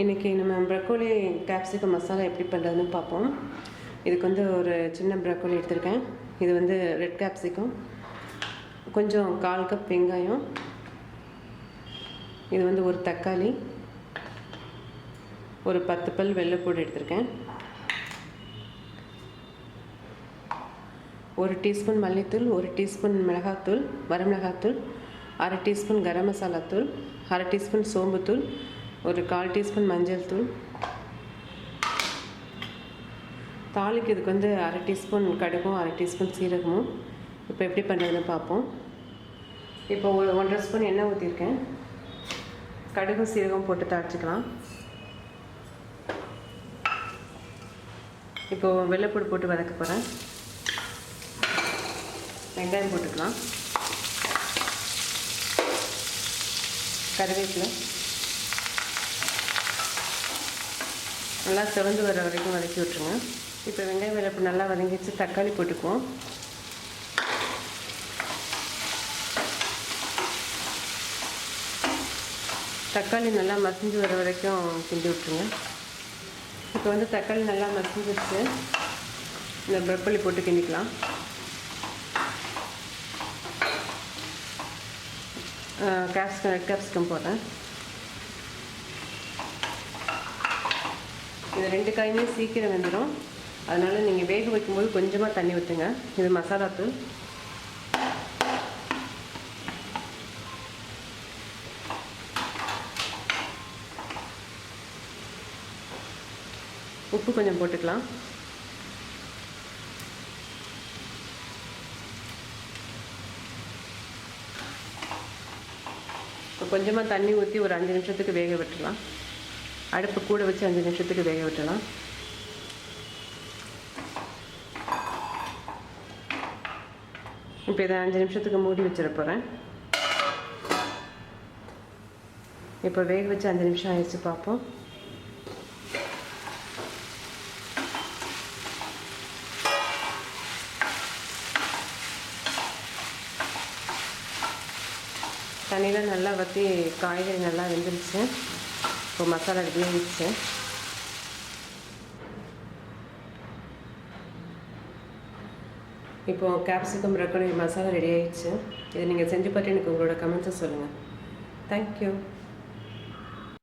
இன்றைக்கி நம்ம broccoli capsicum masala எப்படி பண்ணுறதுன்னு பார்ப்போம். இதுக்கு வந்து ஒரு சின்ன ப்ரக்கோலி எடுத்திருக்கேன். இது வந்து ரெட் கேப்சிகம் கொஞ்சம் கால் கப் வெங்காயம். இது வந்து ஒரு தக்காளி. ஒரு பத்து பல் வெள்ளைப்பூடு எடுத்திருக்கேன். ஒரு டீஸ்பூன் மல்லித்தூள் ஒரு டீஸ்பூன் மிளகாத்தூள் வரமிளகாத்தூள் அரை டீஸ்பூன் கரம் மசாலா தூள் அரை டீஸ்பூன் சோம்புத்தூள் ஒரு கால் டீஸ்பூன் மஞ்சள் தூள். தாளிக்கு இதுக்கு வந்து அரை டீஸ்பூன் கடுகும் அரை டீஸ்பூன் சீரகமும். இப்போ எப்படி பண்ணுறதுன்னு பார்ப்போம். இப்போ ஒரு ஒன்றரை ஸ்பூன் எண்ணெய் ஊற்றிருக்கேன் கடுகும் சீரகம் போட்டு தாளிச்சிக்கலாம். இப்போது வெள்ளைப்பூடு போட்டு வதக்க போகிறேன் வெங்காயம் போட்டுக்கலாம். கருவேப்பிலை. நல்லா சிவந்து வர வரைக்கும் வதக்கி விட்ருங்க இப்போ வெங்காயம் விளப்பு நல்லா வதங்கிச்சு தக்காளி போட்டுக்குவோம். தக்காளி நல்லா மசிஞ்சு வர வரைக்கும் கிண்டி விட்ருங்க இப்போ வந்து தக்காளி நல்லா மசிஞ்சிருச்சு. இந்த வெப்பள்ளி போட்டு கிண்டிக்கலாம். கேப்சிகம் ரெட் கேப்சிகம் போடுறேன். இது ரெண்டு காயுமே சீக்கிரம் வெந்துடும் அதனால் நீங்கள் வேக வைக்கும்போது கொஞ்சமாக தண்ணி ஊற்றுங்க இது மசாலா தூள். உப்பு கொஞ்சம் போட்டுக்கலாம். கொஞ்சமாக தண்ணி ஊற்றி ஒரு அஞ்சு நிமிஷத்துக்கு வேக விட்டுலாம் அடுப்பு கூட வச்சு அஞ்சு நிமிஷத்துக்கு வேக விட்டலாம். இப்போ இதை அஞ்சு நிமிஷத்துக்கு மூடி வச்சிட போகிறேன் இப்போ வேக வச்சு அஞ்சு நிமிஷம் ஆயிடுச்சு பார்ப்போம். தண்ணியில் நல்லா வற்றி காய்கறி நல்லா வெந்துருச்சு. இப்போ மசாலா ரெடி ஆகிடுச்சு இப்போது கேப்சிகம் ரக்கோலி மசாலா ரெடி ஆயிடுச்சு. இதை நீங்கள் செஞ்சு பார்த்து எனக்கு உங்களோட கமெண்ட்ஸை சொல்லுங்கள் தேங்க்யூ